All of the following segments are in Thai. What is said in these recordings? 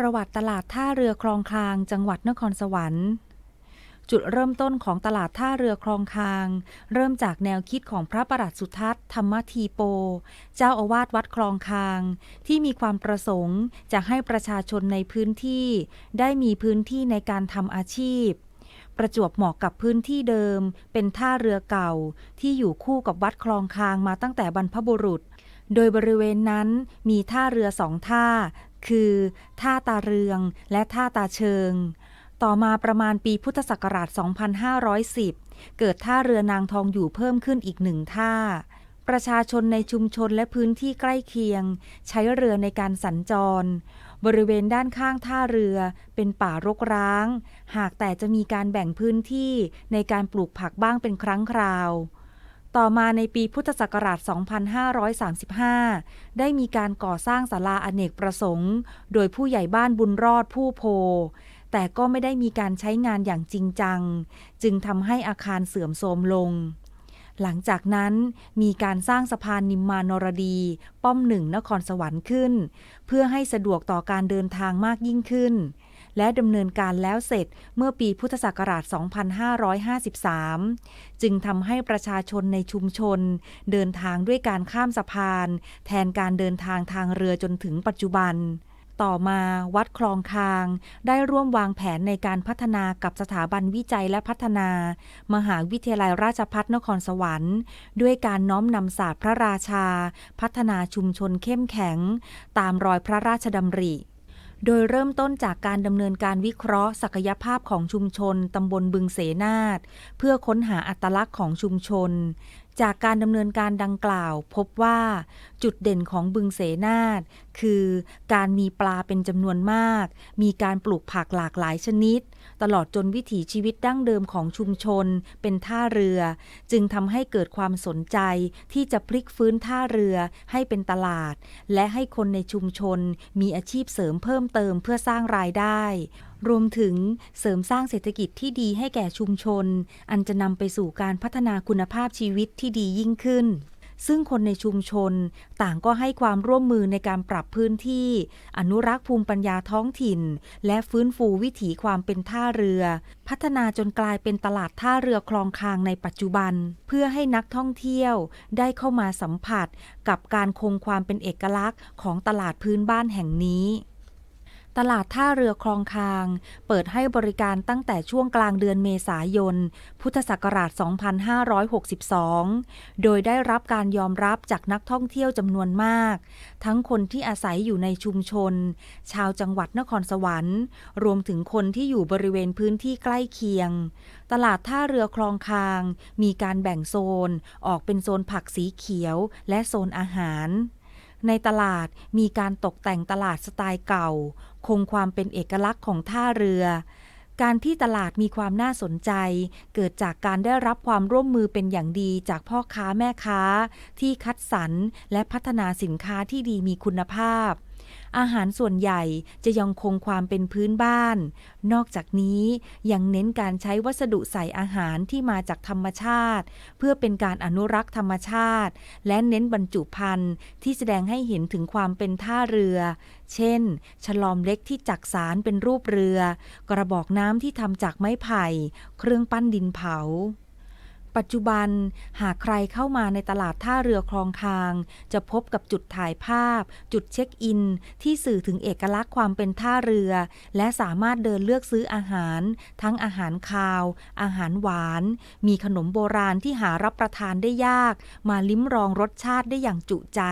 ประวัติตลาดท่าเรือคลองคลาง จังหวัดนครสวรรค์จุดเริ่มต้นของตลาดท่าเรือคลองคาง เริ่มจากแนวคิดของพระประหลัดสุทัศน์ธรรมทีโป เจ้าอาวาสวัดคลองคาง ที่มีความประสงค์จะให้ประชาชนในพื้นที่ ได้มีพื้นที่ในการทำอาชีพ ประจวบเหมาะกับพื้นที่เดิม เป็นท่าเรือเก่า ที่อยู่คู่กับวัดคลองคางมาตั้งแต่บรรพบุรุษ โดยบริเวณนั้นมีท่าเรือสองท่า คือท่าตาเรืองและท่าตาเชิง ต่อมาประมาณปีพุทธศักราช 2510 เกิดท่าเรือนางทองอยู่เพิ่มขึ้นอีกหนึ่งท่า ประชาชนในชุมชนและพื้นที่ใกล้เคียง ใช้เรือในการสัญจร บริเวณด้านข้างท่าเรือเป็นป่ารกร้าง หากแต่จะมีการแบ่งพื้นที่ในการปลูกผักบ้างเป็นครั้งคราว ต่อมาในปีพุทธศักราช 2535 ได้มีการก่อสร้างศาลาอเนกประสงค์ โดยผู้ใหญ่บ้านบุญรอดผู้โพ แต่ก็ไม่ได้มีการใช้งานอย่างจริงจัง จึงทำให้อาคารเสื่อมโทรมลง หลังจากนั้นมีการสร้างสะพานนิมมานรดี ป้อมหนึ่งนครสวรรค์ขึ้น เพื่อให้สะดวกต่อการเดินทางมากยิ่งขึ้น และดำเนินการแล้วเสร็จเมื่อปีพุทธศักราช 2553 จึงทำให้ประชาชนในชุมชน เดินทางด้วยการข้ามสะพาน แทนการเดินทางทางเรือจนถึงปัจจุบันต่อมาวัดคลองคาง ได้ร่วมวางแผนในการพัฒนากับสถาบันวิจัยและพัฒนา มหาวิทยาลัยราชภัฏนครสวรรค์ ด้วยการน้อมนำศาสตร์พระราชา พัฒนาชุมชนเข้มแข็ง ตามรอยพระราชดำริ โดยเริ่มต้นจากการดำเนินการวิเคราะห์ ศักยภาพของชุมชนตำบลบึงเสนาดเพื่อค้นหาอัตลักษณ์ของชุมชน จากการดำเนินการดังกล่าว พบว่าจุดเด่นของบึงเสนาทคือการมีปลาเป็นจำนวนมาก มีการปลูกผักหลากหลายชนิด ตลอดจนวิถีชีวิตดั้งเดิมของชุมชน เป็นท่าเรือ จึงทำให้เกิดความสนใจที่จะพลิกฟื้นท่าเรือให้เป็นตลาด และให้คนในชุมชนมีอาชีพเสริมเพิ่มเติมเพื่อสร้างรายได้ รวมถึงเสริมสร้างเศรษฐกิจที่ดีให้แก่ชุมชน อันจะนำไปสู่การพัฒนาคุณภาพชีวิตที่ดียิ่งขึ้น ซึ่งคนในชุมชนต่างก็ให้ความร่วมมือในการปรับพื้นที่ อนุรักษ์ภูมิปัญญาท้องถิ่น และฟื้นฟูวิถีความเป็นท่าเรือ พัฒนาจนกลายเป็นตลาดท่าเรือคลองคางในปัจจุบัน เพื่อให้นักท่องเที่ยวได้เข้ามาสัมผัส กับการคงความเป็นเอกลักษณ์ของตลาดพื้นบ้านแห่งนี้ ตลาดท่าเรือคลองคาง เปิดให้บริการตั้งแต่ช่วงกลางเดือนเมษายน พุทธศักราช 2562 โดยได้รับการยอมรับจากนักท่องเที่ยวจำนวนมาก ทั้งคนที่อาศัยอยู่ในชุมชน ชาวจังหวัดนครสวรรค์ รวมถึงคนที่อยู่บริเวณพื้นที่ใกล้เคียง ตลาดท่าเรือคลองคาง มีการแบ่งโซน ออกเป็นโซนผักสีเขียว และโซนอาหาร ในตลาดมีการตกแต่งตลาดสไตล์เก่า คงความเป็นเอกลักษณ์ของท่าเรือ การที่ตลาดมีความน่าสนใจ เกิดจากการได้รับความร่วมมือเป็นอย่างดีจากพ่อค้าแม่ค้า ที่คัดสรรและพัฒนาสินค้าที่ดีมีคุณภาพ อาหารส่วนใหญ่จะยังคงความเป็นพื้นบ้าน นอกจากนี้ยังเน้นการใช้วัสดุใส่อาหารที่มาจากธรรมชาติ เพื่อเป็นการอนุรักษ์ธรรมชาติ และเน้นบรรจุภัณฑ์ที่แสดงให้เห็นถึงความเป็นท่าเรือ เช่น ฉลอมเล็กที่จักสารเป็นรูปเรือ กระบอกน้ำที่ทำจากไม้ไผ่ เครื่องปั้นดินเผา ปัจจุบันหากใครเข้ามาในตลาดท่าเรือคลองคาง จะพบกับจุดถ่ายภาพ จุดเช็คอิน ที่สื่อถึงเอกลักษณ์ความเป็นท่าเรือ และสามารถเดินเลือกซื้ออาหาร ทั้งอาหารคาว อาหารหวาน มีขนมโบราณที่หารับประทานได้ยาก มาลิ้มรองรสชาติได้อย่างจุใจ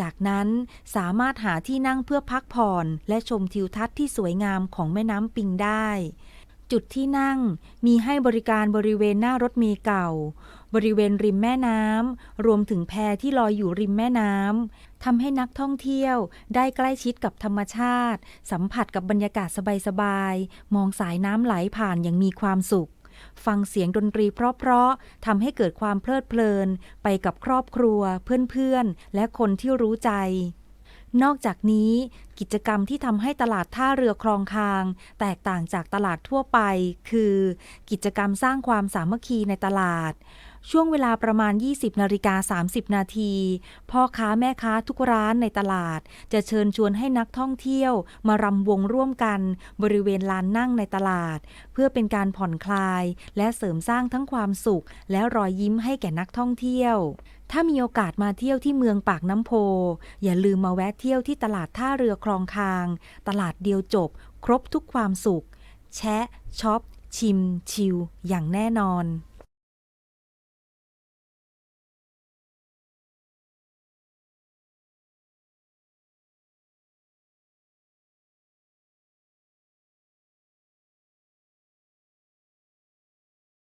จากนั้นสามารถหาที่นั่งเพื่อพักผ่อน และชมทิวทัศน์ที่สวยงามของแม่น้ำปิงได้ จุดที่นั่งมีให้บริการบริเวณหน้ารถเมล์เก่า บริเวณริมแม่น้ำ รวมถึงแพที่ลอยอยู่ริมแม่น้ำทำให้นักท่องเที่ยวได้ใกล้ชิดกับธรรมชาติ สัมผัสกับบรรยากาศสบายๆ มองสายน้ำไหลผ่านอย่างมีความสุข ฟังเสียงดนตรีเพราะๆทำให้เกิดความเพลิดเพลิน ไปกับครอบครัว เพื่อนๆ และคนที่รู้ใจ นอกจากนี้กิจกรรมที่ทำให้ตลาดท่าเรือคลองคาง แตกต่างจากตลาดทั่วไป คือ กิจกรรมสร้างความสามัคคีในตลาด ช่วงเวลาประมาณ 20นาฬิกา30 นาที พ่อค้าแม่ค้าทุกร้านในตลาด จะเชิญชวนให้นักท่องเที่ยว มารำวงร่วมกันบริเวณลานนั่งในตลาด เพื่อเป็นการผ่อนคลาย และเสริมสร้างทั้งความสุข และรอยยิ้มให้แก่นักท่องเที่ยวถ้ามีโอกาสมาเที่ยวที่เมืองปากน้ำโพ อย่าลืมมาแวะเที่ยวที่ตลาดท่าเรือคลองคาง ตลาดเดียวจบ ครบทุกความสุข แชะช็อป ชิม ชิลอย่างแน่นอน